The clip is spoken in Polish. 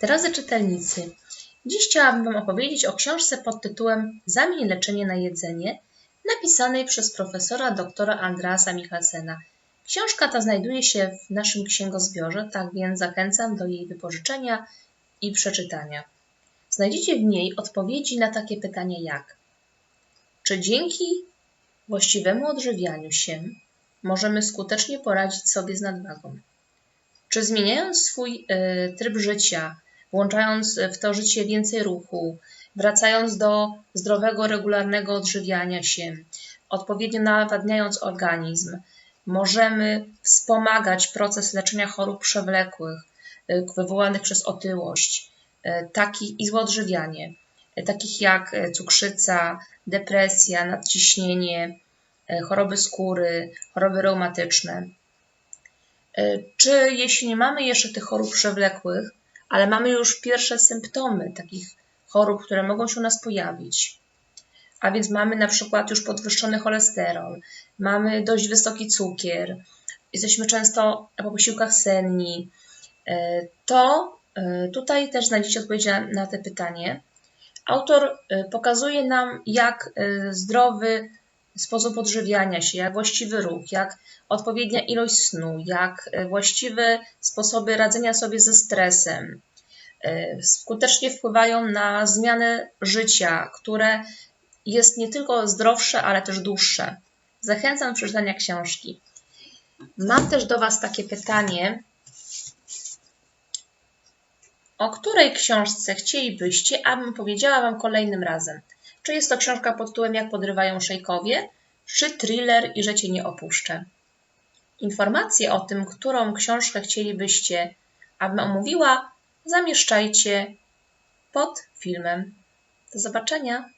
Drodzy czytelnicy, dziś chciałabym Wam opowiedzieć o książce pod tytułem Zamień leczenie na jedzenie, napisanej przez profesora doktora Andrasa Michalsena. Książka ta znajduje się w naszym księgozbiorze, tak więc zachęcam do jej wypożyczenia i przeczytania. Znajdziecie w niej odpowiedzi na takie pytania jak czy dzięki właściwemu odżywianiu się możemy skutecznie poradzić sobie z nadwagą? Czy zmieniając swój y, tryb życia, włączając w to życie więcej ruchu, wracając do zdrowego, regularnego odżywiania się, odpowiednio nawadniając organizm, możemy wspomagać proces leczenia chorób przewlekłych y, wywołanych przez otyłość, takich i złe odżywianie, takich jak cukrzyca, depresja, nadciśnienie, choroby skóry, choroby reumatyczne. E, czy jeśli nie mamy jeszcze tych chorób przewlekłych, ale mamy już pierwsze symptomy takich chorób, które mogą się u nas pojawić, a więc mamy na przykład już podwyższony cholesterol, mamy dość wysoki cukier, jesteśmy często po posiłkach senni, e, to e, tutaj też znajdziecie odpowiedź na, na te pytanie. Autor pokazuje nam, jak zdrowy sposób odżywiania się, jak właściwy ruch, jak odpowiednia ilość snu, jak e, właściwe sposoby radzenia sobie ze stresem e, skutecznie wpływają na zmianę życia, które jest nie tylko zdrowsze, ale też dłuższe. Zachęcam do przeczytania książki. Mam też do Was takie pytanie. O której książce chcielibyście, abym powiedziała Wam kolejnym razem? Czy jest to książka pod tytułem Jak podrywają szejkowie, czy thriller i że Cię nie opuszczę? Informacje o tym, którą książkę chcielibyście, abym omówiła, zamieszczajcie pod filmem. Do zobaczenia!